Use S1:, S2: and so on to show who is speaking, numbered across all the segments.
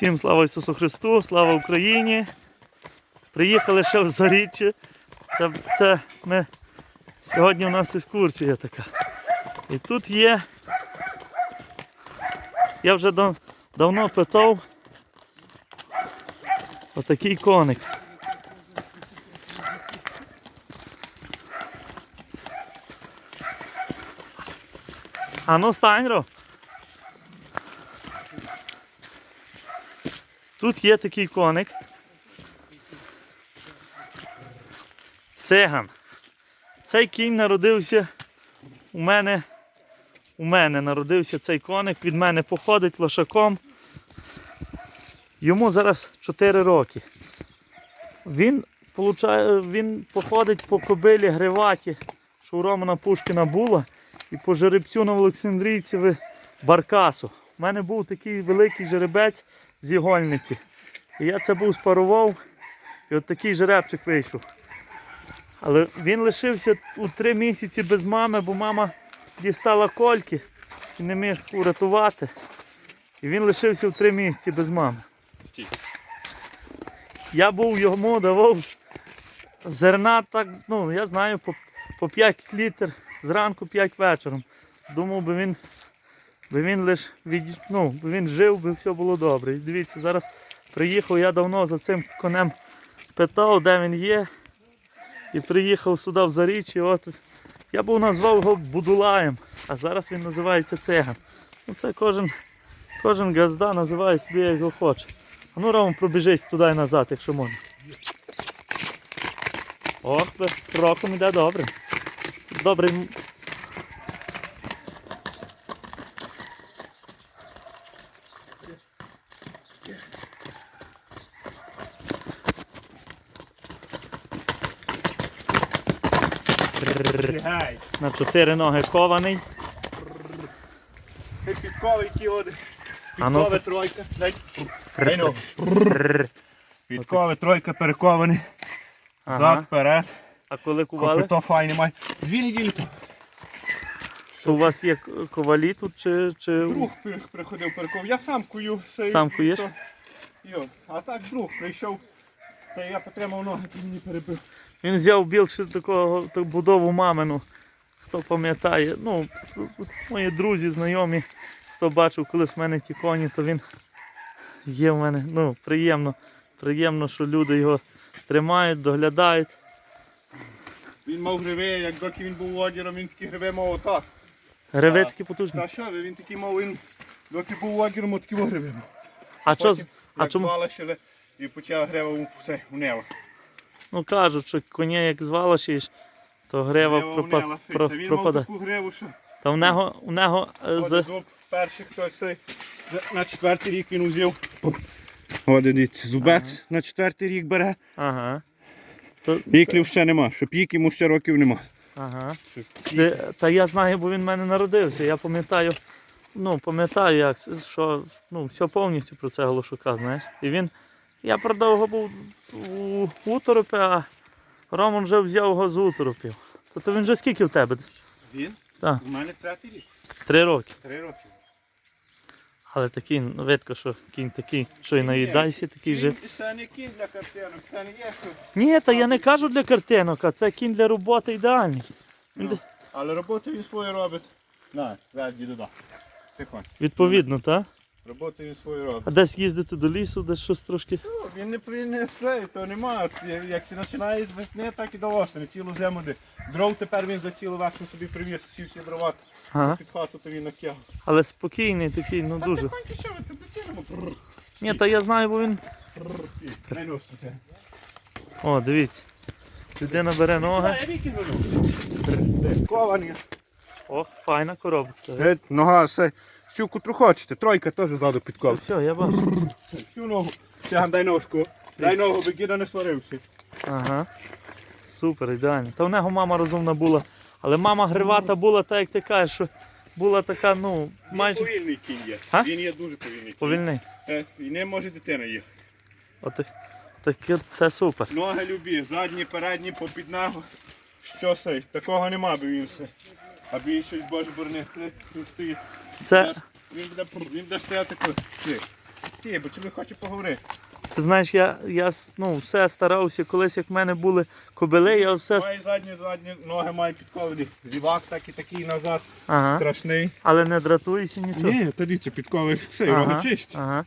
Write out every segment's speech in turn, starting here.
S1: Всім слава Ісусу Христу, слава Україні. Приїхали ще в Заріччя. Це, це ми, сьогодні у нас екскурсія така. І тут є. Я вже дав- давно питав отакий коник. А ну стань, Ро. Тут є такий коник. Циган. Цей кінь народився у мене. У мене народився цей коник, від мене походить лошаком. Йому зараз 4 роки. Він, получає, він походить по кобилі Гриваті, що у Романа Пушкіна була, і по жеребцю на Олександрійцеві Баркасу. У мене був такий великий жеребець з ігольниці. І я це був спарував, і от такий жеребчик вийшов. Але він лишився у три місяці без мами, бо мама дістала кольки і не міг урятувати. І він лишився в три місяці без мами. Я був йому давав зерна так, ну, я знаю, по, по 5 літр зранку 5 вечором. Думав би він, би він лиш від, ну, він жив, би все було добре. Дивіться, зараз приїхав, я давно за цим конем питав, де він є. І приїхав сюди в Заріччя. От я був назвав його Будулаєм, а зараз він називається Циган. Ну, це кожен, кожен газда називає собі як його хоче. А ну Роман, пробіжись туди і назад, якщо можна. Ох, кроком іде добре. Добрий. На чотири ноги кований.
S2: Підковий ті.
S1: А ну.
S2: Підкове тройка. Підкове тройка перекований. Зад, вперед.
S1: А коли кували,
S2: Копито файне має. Дві неділі то.
S1: то у вас є ковалі тут чи. чи...
S2: Друг приходив переков. Я сам кую.
S1: Сам куєш?
S2: то-. А так друг прийшов. Та я потримав ноги, ти мені перебив.
S1: Він взяв більше такого так, будову мамину. Хто пам'ятає, ну, мої друзі, знайомі, хто бачив колись в мене ті коні, то він є в мене. Ну, приємно. Приємно, що люди його тримають, доглядають.
S2: Він мав гриви, як доки він був одіром, він такі гриви мав отак.
S1: Гриви такі потужні.
S2: Та що ви, він такий мав, він доки був одіром, такі гриви мав.
S1: А що, з- а
S2: як
S1: чому?
S2: звалишили, і почав грива у все, у небо.
S1: Ну кажуть, що коня як звалашиш, то грива
S2: Грива
S1: пропа, про,
S2: фікса. Він мав таку гриву, що
S1: Та в нього, у нього е, з,
S2: зуб перший хтось цей, на четвертий рік він узяв. О, дивіться, зубець на четвертий рік бере.
S1: ага. То,
S2: Піклів ще нема, що пік йому ще років нема.
S1: ага.
S2: Що
S1: та я знаю, бо він в мене народився. Я пам'ятаю, ну, пам'ятаю, як, це, що ну, все повністю про це Голошука, знаєш. І він. Я продав його був у Уторопі, а Роман вже взяв його з Уторопів. Тобто він вже скільки в тебе десь?
S2: Він?
S1: Так.
S2: У мене третій рік.
S1: Три роки.
S2: Три роки.
S1: Але такий, ну, видко, що кінь такий, що і наїдайся, такий же.
S2: Це не кінь для картинок, це не є що.
S1: Ні, та я не кажу для картинок, а це кінь для роботи ідеальний. Він
S2: Ну, але роботу він свою робить. На, зараз діду да.
S1: Відповідно, так?
S2: Роботу він свою робить.
S1: А десь їздити до лісу, десь щось трошки.
S2: Ну, Він не принесе, то нема. Як це починає з весни, так і до осені. Цілу зиму. де. Дров тепер він за цілу весну собі привіз, всі всі дрова
S1: Ага.
S2: під хату, то він накягав.
S1: Але спокійний такий, ну дуже.
S2: Тихонько, що ви тут дитину?
S1: Ні, та я знаю, бо він. О, дивіться. Людина бере ноги.
S2: Ковані.
S1: Ох, файна коробка.
S2: Нога, все. Всю котру хочете. Тройка теж ззаду
S1: Все,
S2: підков.
S1: все, я бачу.
S2: Всю ногу. Сягам, дай ножку. Дай ногу, би кіда не сварився.
S1: Ага. Супер, ідеально. Та в нього мама розумна була. Але мама гривата була, так як ти кажеш, що була така, ну,
S2: Він
S1: майже
S2: повільний кінь є.
S1: А?
S2: Він є дуже повільний кінь.
S1: повільний.
S2: Е, І не може дитина їхати.
S1: От таке це супер.
S2: Ноги любі, задні, передні, попід ногу. Що це? Такого нема би він все. А більшість боже борни тут стоїть.
S1: Це
S2: Він буде, він буде стояти тут. Ті, бо чоловік хоче поговорити.
S1: Ти знаєш, я, я ну, все старався, колись як в мене були кобили, я все.
S2: Має задні, задні ноги має підковані. Зівак так і такий назад.
S1: Ага.
S2: Страшний.
S1: Але не дратуюся нічого.
S2: Ні, тоді це підковий. Все, роги чисті.
S1: ага.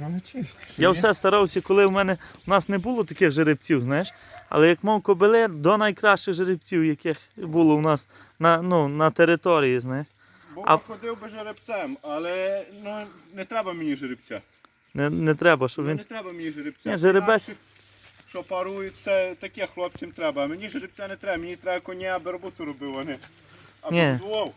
S2: Роги чисті.
S1: Я все старався, коли в мене у нас не було таких жеребців, знаєш. Але як мав кобили, до найкращих жеребців, яких було у нас на, ну, на території, знаєш.
S2: Бо
S1: А-
S2: ходив би жеребцем, але ну, не треба мені жеребця.
S1: Не, не треба, щоб
S2: Ну, не треба мені жеребця.
S1: Ні, жеребець-
S2: Що парують, це таке хлопцям треба. А мені жеребця не треба, мені треба коня, аби роботу робив, а не аби
S1: Ні.
S2: будував.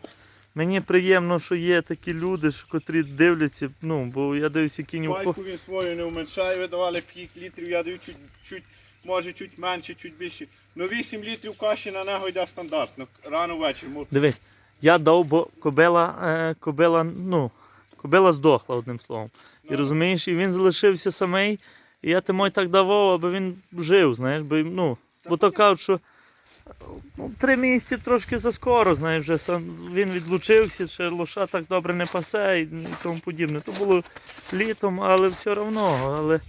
S1: Мені приємно, що є такі люди, що, котрі дивляться, ну, бо я дивлюся кінь
S2: Пайку він свою не вменшає, видавали 5 літрів, я даю чуть, чуть, може чуть менше, чуть більше. Ну 8 літрів каші на нього йде стандартно. Рано ввечері.
S1: Дивись, я дав, бо кобила, е, кобила, ну, кобила здохла одним словом. І
S2: Ну.
S1: розумієш, і він залишився самий. І я тому й так давав, аби він жив, знаєш, бо, ну, бо то кажуть, що ну, три місяці трошки заскоро, знаєш, вже сам, він відлучився, ще лоша так добре не пасе і, і тому подібне. То було літом, але все одно. Але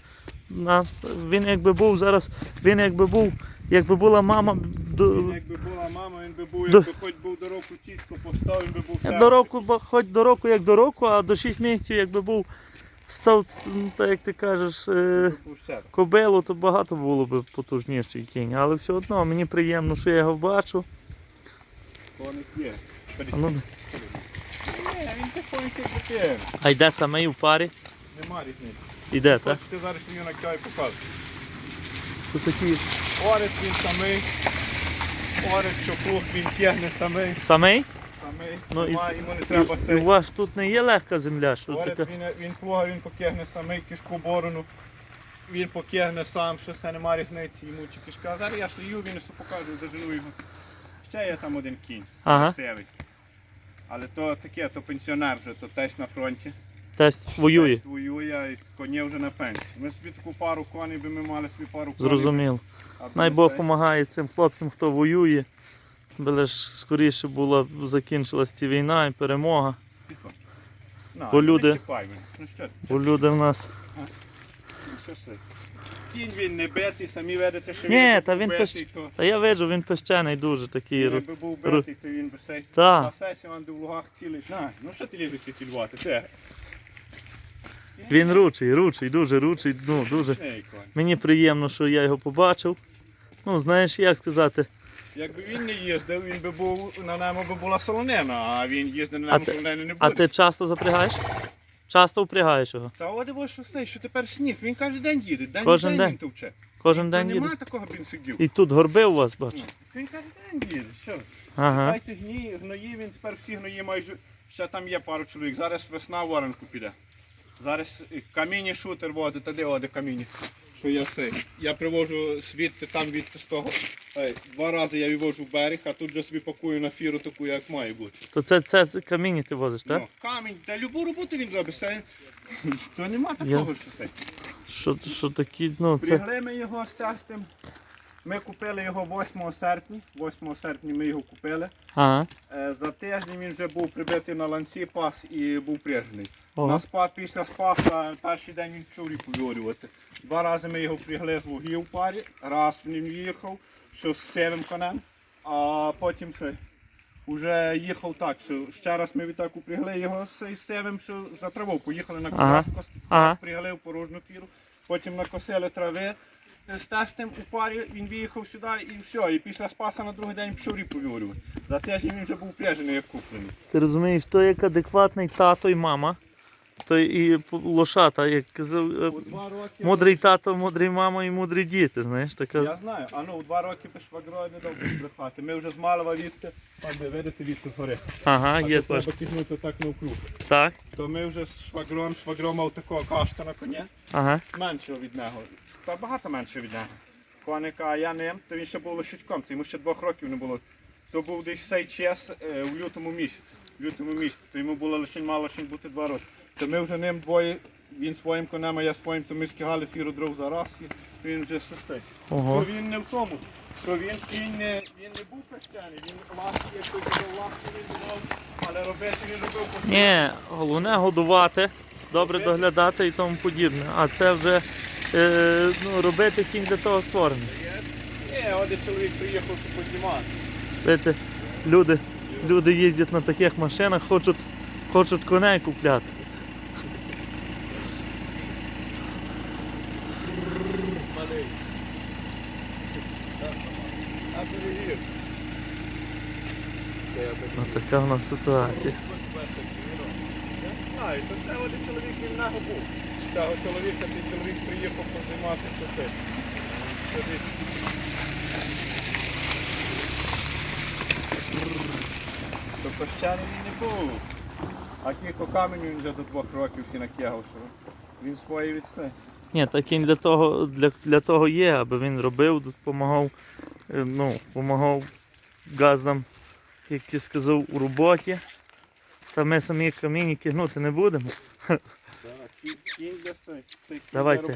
S1: на, він якби був зараз, він якби був, якби була мама до,
S2: Він якби була мама, він би був,
S1: До-
S2: якби хоч був до року тітко поставив, він би був
S1: до року, хоч до року, як до року, а до 6 місяців, якби був сав, так як ти кажеш, е, кобилу, то багато було б потужніший кінь. Але все одно мені приємно, що я його бачу.
S2: Коник є.
S1: А, ну,
S2: Ні, він тихонько таке.
S1: а йде самий у парі?
S2: Нема різниці.
S1: Іде, так?
S2: Хочете зараз мені на кай покажу.
S1: Тут такі...
S2: Орес він самий. Орес, що він тягне самий.
S1: Самий?
S2: Самий.
S1: Ну, і-
S2: йому не треба
S1: і у вас тут не є легка земля, що
S2: Орес,
S1: така.
S2: він, він плуга, він покягне самий кишку борону. Він покягне сам, що все нема різниці, йому чи кишка. Зараз я стою, він все покажу, зажену його. Ще є там один кінь.
S1: Ага.
S2: красивий. Але то таке, то пенсіонер вже, то теж на фронті.
S1: Тесть воює.
S2: Тесть воює, і коні вже на пенсії. Ми собі таку пару коней, би ми мали собі пару коней.
S1: Зрозуміло. Най Бог допомагає цим хлопцям, хто воює. Бо ж скоріше була закінчилась ця війна і перемога.
S2: На,
S1: Бо люди-
S2: Ну що.
S1: Бо люди в нас.
S2: ну що? Кінь він не битий, самі видите, що
S1: Ні,
S2: він
S1: та він
S2: битий,
S1: пещ-
S2: то
S1: Та я виджу, він пещений дуже такий.
S2: якби був битий, то він би сей.
S1: Та.
S2: Він би в лугах цілий. На, ну що ти лізеш ці львати? Це.
S1: Він ручий, ручий, дуже ручий, ну дуже. Мені приємно, що я його побачив. Ну, знаєш, як сказати,
S2: Якби він не їздив, він би був, на ньому би була солонина, а він їздить на ньому
S1: ти-
S2: солонини не
S1: а ти часто запрягаєш? Часто впрягаєш його.
S2: Та от бо що це, що тепер сніг, він кожен день їде, день
S1: Кожен
S2: день,
S1: день.
S2: він товче.
S1: Кожен
S2: Та
S1: день їде.
S2: немає такого, б він сидів.
S1: І тут горби у вас бачу.
S2: Ну, Він кожен день їде, що?
S1: Ага.
S2: Дайте гні, гної, він тепер всі гної майже, ще там є пару чоловік, зараз весна в Воронку піде. Зараз камінні шутер водить, та де оде камінні. Що я все. Я привожу звідти, там від з того. Ей, два рази я вивожу в берег, а тут же собі пакую на фіру таку, як має бути.
S1: То це, це, каміння ти возиш, так?
S2: Ну, камінь, та любу роботу він робить. Це, то нема такого,
S1: Я-
S2: що це.
S1: Що, що такі, ну це.
S2: Пригли ми його з тестем. Ми купили його 8 серпня. 8 серпня ми його купили.
S1: Ага.
S2: Е, За тиждень він вже був прибитий на ланці пас і був прижений.
S1: Ого.
S2: На спад після спаса перший день він почав ріку виорювати. Два рази ми його пригли з вугів в парі, раз він їхав, що з сивим конем, а потім це. Уже їхав так, що ще раз ми відтак упрягли його з сивим, що за траву. Поїхали на
S1: Ага.
S2: коляску,
S1: Ага.
S2: пригли в порожню фіру, потім накосили трави з тестем у парі, він виїхав сюди і все. І після спаса на другий день ріпу виорювати. За тиждень він вже був пряжений, як куплений.
S1: Ти розумієш, то як адекватний тато і мама, то і лошата, як казав, е, мудрий тато, мудрий мама і мудрі діти, знаєш, така.
S2: Я знаю, а ну у два роки без швагро не довго збрехати. Ми вже з малого відки, так де видите від гори.
S1: Ага, є
S2: то треба тягнути так навкруг.
S1: Так,
S2: То ми вже з швагром, швагро мав такого кашта на коні,
S1: ага.
S2: меншого від нього. Та багато менше від нього. Коника, а я ним, то він ще був лошадьком, то йому ще двох років не було. То був десь цей час е, у лютому місяці. В лютому місяці, то йому було лише мало лише бути два роки. То ми вже ним двоє, він своїм конем, а я своїм, то ми скигали фіру дров за раз, і він вже шестий.
S1: Ого.
S2: Що він не в тому, що він, він, не, він не був хрещений, він ласки, як той казав, ласки він давав, але робити він робив постійно.
S1: Ні, головне годувати, добре доглядати і тому подібне. А це вже е, ну, робити кінь для того створений.
S2: Ні, один чоловік приїхав тут познімати.
S1: Видите, люди, люди їздять на таких машинах, хочуть, хочуть коней купляти. Ну, така в нас ситуація.
S2: А, і то це один чоловік він наго був. Цього чоловіка, цей чоловік приїхав познімати часи. То пощаний він не був. А кілько камінь він вже до двох років всі накягав, що він своє від все.
S1: Ні, та кінь для того, для, для того є, аби він робив, допомагав, ну, допомагав газдам, як ти сказав, у роботі. Та ми самі камінь кигнути не будемо.
S2: Кінь. Це.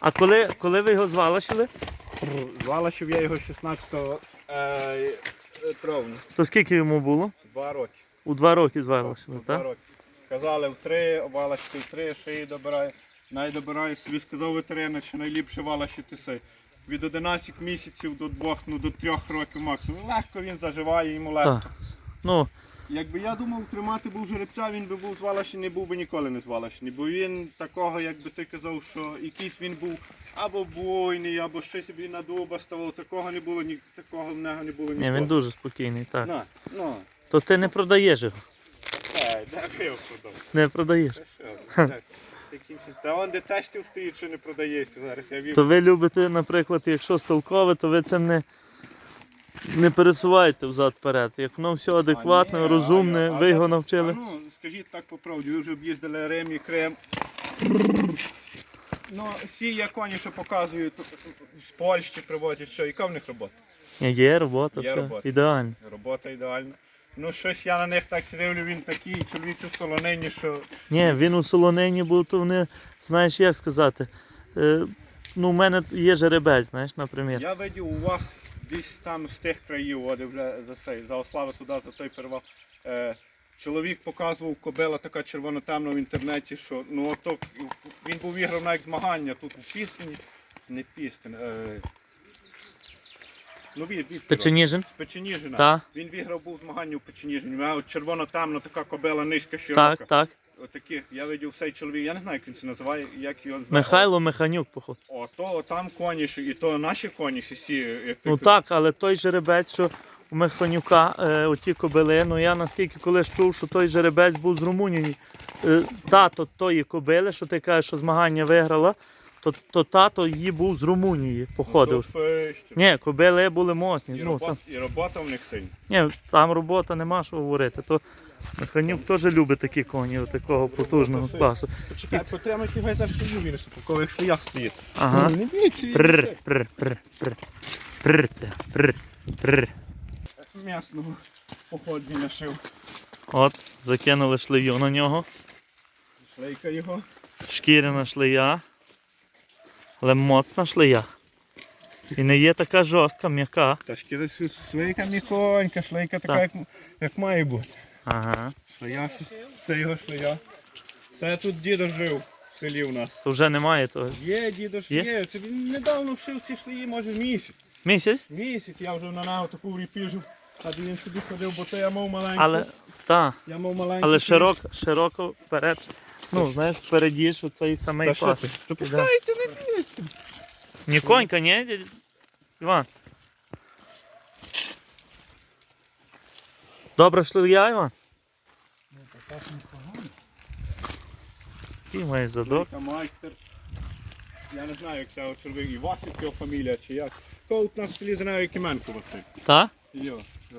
S1: А коли, коли ви його звалашили,
S2: Звала, щоб я його 16 е, е, травня.
S1: то скільки йому було?
S2: Два роки.
S1: У два роки звалашили,
S2: Два
S1: так?
S2: роки. Казали в три, валащити в три, шиї добирає. Най добирає собі сказав ветеринар, що найліпше валащити си. Від 11 місяців до двох, ну до трьох років максимум. Легко він заживає, йому легко.
S1: Так. Ну,
S2: Якби я думав тримати був жеребця, він би був звалащений, був би ніколи не звалащений. Бо він такого, як би ти казав, що якийсь він був або буйний, або щось собі на дуба ставав, такого не було, ні такого в нього не було
S1: ні,
S2: ніколи.
S1: він дуже спокійний, так.
S2: На, ну,
S1: То ти не продаєш його.
S2: е, дякую, продав.
S1: Не продаєш.
S2: Та що, Якимсь- Та он де тестів стоїть, що не продається зараз. Я вірю.
S1: То ви любите, наприклад, якщо столкове, то ви цим не, не пересуваєте взад-вперед. Як воно все адекватне,
S2: А, ні,
S1: розумне,
S2: а- а
S1: ви його
S2: я-
S1: навчили.
S2: а Ну, скажіть так по правді, ви вже об'їздили Рим і Крим. Ну, всі я коні, що показують тут з Польщі привозять, що яка в них робота?
S1: Ні, Є робота,
S2: Є
S1: все
S2: робота.
S1: ідеально.
S2: Робота ідеальна. Ну щось я на них так дивлю, він такий чоловік у солонині, що
S1: Ні, він у солонині був, то вони, знаєш, як сказати. Е, ну, в мене є жеребець, знаєш, наприклад.
S2: я видів у вас десь там з тих країв, от вже за цей, за Ослава туди, за той перевал. Е, чоловік показував кобила така червоно-темна в інтернеті, що ну ото він був іграв навіть змагання тут у Пістині, не Пістин. Е, ну від, від
S1: Печеніжин?
S2: Печеніжина.
S1: Та.
S2: Він виграв був змагання у Печеніжині. А от червоно-темна така кобила низька, широка.
S1: Так, так.
S2: Отаких, я видів цей чоловік, я не знаю, як він це називає, як його звати.
S1: Михайло Механюк, походу.
S2: О, то там коні, і то наші коні всі, всі, як ти
S1: Ну так, але той жеребець, що у Механюка, е, оті кобили, ну я наскільки колись чув, що той жеребець був з Румунії. Е, тато тої кобили, що ти кажеш, що змагання виграла, то, то тато її був з Румунії, походив.
S2: Ну.
S1: Ні, кобили були моцні.
S2: І,
S1: Ну, там,
S2: робота, і робота в них сильна.
S1: ні, там робота нема що говорити. То Механюк теж любить такі коні, такого потужного класу.
S2: Почекай, потримайте його за шию, він в пакових шлях стоїть.
S1: Ага.
S2: Не бійся, він
S1: Прр, прр, прр, прр. Прр це, прр, прр.
S2: М'ясного походження шив.
S1: От, закинули шлею на нього.
S2: Шлейка його.
S1: Шкіряна шлея. Але моцна шлея. І не є така жорстка, м'яка.
S2: Та шкіра шлейка міконька, шлейка така,
S1: Так.
S2: як, як має бути.
S1: Ага.
S2: Шлея, це його шлея. Це тут дідо жив в селі у нас.
S1: То вже немає того.
S2: Є, дідо ж
S1: Є?
S2: є. Це він недавно вшив ці шлеї, може місяць.
S1: Місяць?
S2: Місяць я вже на нього таку ріпіжу, а він сюди ходив, бо то я мав маленьку.
S1: Але, та,
S2: Я мав маленьку.
S1: але широко, широко вперед. Ну, знаєш, впереді, що цей самий
S2: Та що ти? Пускайте, не бійте.
S1: Ні конька, ні? Іван. Добре шлея, Іван? Який має задок?
S2: Шлейка майстер. Я не знаю, як це чоловік. І Васик його фамілія чи як. Тут на селі знаю Кименко Василь.
S1: Та?
S2: Йо,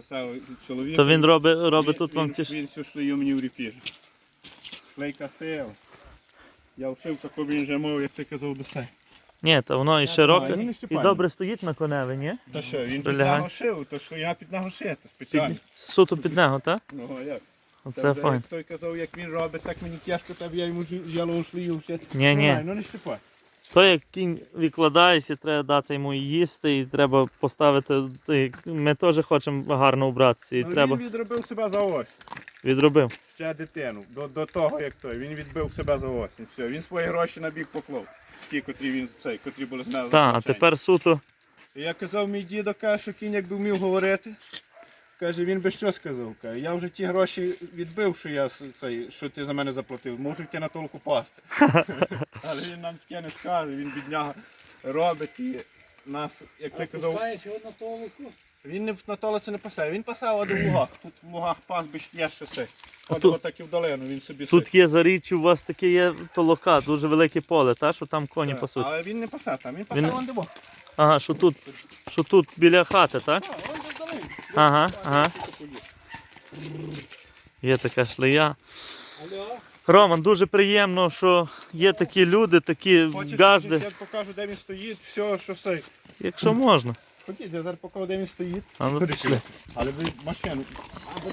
S2: це чоловік.
S1: То він робить, робить тут вам
S2: він-
S1: ці ж.
S2: Він цю шлею мені вріпіже. Шлейка сила. Я вшив таку, він вже мов, як ти казав, до себе.
S1: Ні, та воно і широке.
S2: ну, не
S1: І добре стоїть на коневі, ні?
S2: Та що, він під
S1: Прилягай.
S2: нього то що я під нього шити спеціально.
S1: Суто під нього, так?
S2: Ну а як?
S1: Оце
S2: Та
S1: файн.
S2: Як той казав, як він робить, так мені тяжко, та б я йому ялову шлею вшити.
S1: Ні, ні.
S2: Ну не щипай.
S1: То як кінь викладається, треба дати йому їсти і треба поставити. ти- Ми теж хочемо гарно убратися. І
S2: Ну,
S1: треба.
S2: Він відробив себе за ось.
S1: Відробив.
S2: ще дитину. До, до того, як той. Він відбив себе за осінь. Все, він свої гроші на бік поклав. Ті, котрі він цей, котрі були з.
S1: Так, а тепер суто.
S2: Я казав, мій дідо каже, що кінь якби вмів говорити. Каже, він би що сказав? Каже, я вже ті гроші відбив, що я цей, що ти за мене заплатив. Можу йти на толку пасти. Але він нам таке не скаже, він бідняга робить і нас, як ти казав,
S3: Пускаєш його на толоку?
S2: Він не на толиці не пасає, він пасає один в лугах. Тут в лугах пас є ще си. От
S1: тут-
S2: отак і в долину, він собі
S1: Тут
S2: си.
S1: є за річчю, у вас таке є толока, дуже велике поле, та, що там коні
S2: Так,
S1: пасуть.
S2: Але він не пасе там, він пасе
S1: Він-
S2: вон де.
S1: Ага, що тут, що тут біля хати, так?
S2: А, вон де в долині.
S1: Ага, ага. Є така шлея.
S3: Алло?
S1: Роман, дуже приємно, що є такі люди, такі
S2: Хочеш,
S1: газди.
S2: я покажу, де він стоїть, все, що все.
S1: Якщо можна.
S2: Ходіть, я зараз покажу, де він стоїть.
S1: А ну пішли.
S2: Але ви машину. Або.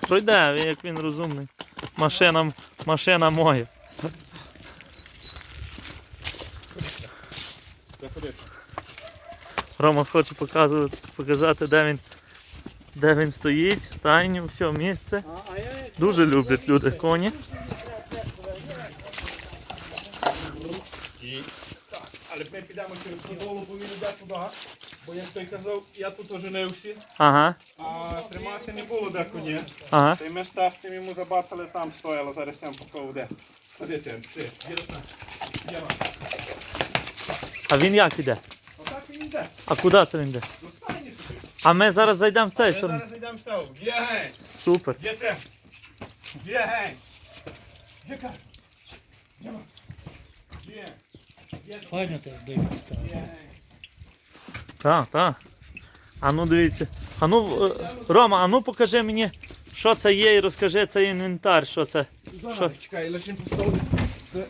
S1: Пройде, він, як він розумний. Машина, машина моя.
S2: Заходи.
S1: Рома хоче показувати, показати, де він, де він стоїть, стайню, все, місце. Дуже люблять люди коні.
S2: Але ми підемо через Подолу, бо він йде туди. Бо як той казав, я тут оженився,
S1: Ага,
S2: а тримати не було де коні.
S1: ага.
S2: Та й ми з тестем йому забацали там стояло, зараз я вам покажу де. Ходи ти, ти.
S1: А він як іде?
S2: Отак він йде.
S1: А куди це він йде?
S2: Ну собі.
S1: А ми зараз зайдемо в цей
S2: Ми
S1: сторону.
S2: зараз йдемо в село. Є гень.
S1: Супер.
S2: Є ти. Є гень. Є ка. Є. Є.
S3: Файно так дивиться.
S2: Є гень.
S1: Так, так. А ну дивіться. А ну, е, Рома, а ну покажи мені, що це є і розкажи цей інвентар, що це.
S2: Зараз, чекай. Це... е,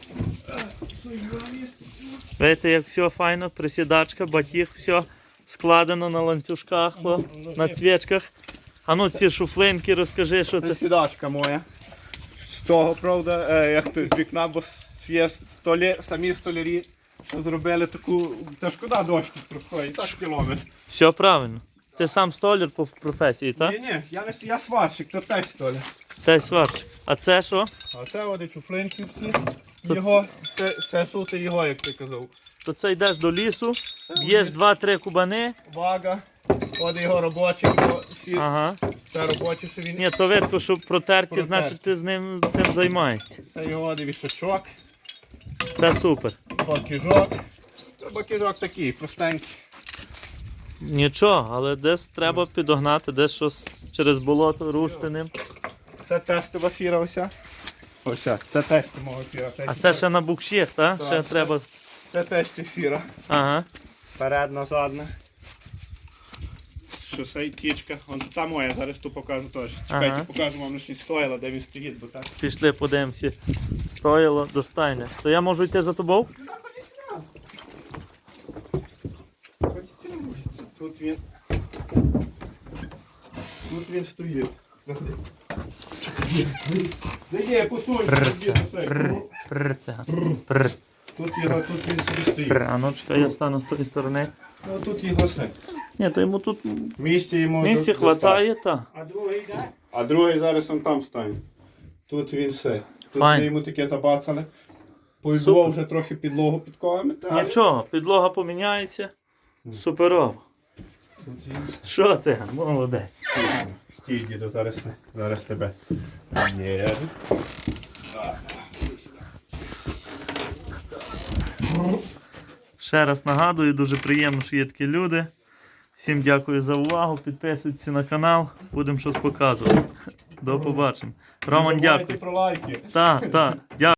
S1: Видите, як все файно, присідачка, батіг, все складено на ланцюжках, о, на цвічках. А ну ці шуфлинки розкажи, що
S2: Це
S1: це.
S2: сідачка моя. З того, правда, е, як то з вікна, бо є столі, самі столярі, що зробили таку. Та шкода дошки простої, так кілометр.
S1: Все правильно. Ти сам столяр по професії, так?
S2: Ні, ні, я не я сварщик, то теж столяр.
S1: Та сварчик. А це що?
S2: А це води чуфлинки. Його, це, це суто його, як ти казав.
S1: То це йдеш до лісу, б'єш 2-3 кубани.
S2: Вага, от його бо всі
S1: Ага.
S2: це робочі, що він.
S1: Ні, то видко, що протерті,
S2: Протерті.
S1: значить ти з ним цим займаєшся.
S2: Це його вішачок,
S1: Це супер.
S2: бакіжок. Бакіжок такий, простенький.
S1: Нічого, але десь треба підогнати, десь щось через болото рушти ним.
S2: Це тестова фіра ося. Ося, це тестова фіра.
S1: А це ще на букшіх, так? Ще
S2: це-
S1: треба.
S2: Це тесті фіра.
S1: Ага.
S2: Передна, задна. Шосе тічка. Вон та моя, зараз ту покажу теж. Чекайте,
S1: Ага.
S2: покажу вам лише стоїла, де він стоїть, бо так.
S1: Пішли, подивимося. Стояло до стайни. То я можу йти за тобою?
S2: Тут він. Тут він стоїть. Де є кусочок? тут є кусочок. Тут його, тут він собі стоїть.
S1: прр. Ну чекай, я стану з тої сторони.
S2: Ну тут його все.
S1: Ні, то йому тут
S2: Місця йому
S1: місця
S2: до-
S1: хватає, та.
S3: А другий йде?
S2: А другий зараз он там стане. Тут він все. Тут
S1: Файн.
S2: ми йому таке забацали. По
S1: Супер.
S2: Вже трохи підлогу підковами. та-
S1: Нічого, підлога поміняється. Суперово.
S2: Тут він.
S1: Що це? Молодець.
S2: Стій, діду, зараз, зараз тебе. Ні.
S1: Ще раз нагадую, дуже приємно, що є такі люди. Всім дякую за увагу. Підписуйтесь на канал, будемо щось показувати. До побачення. Роман, дякую.
S2: про лайки.
S1: Так, так, дякую.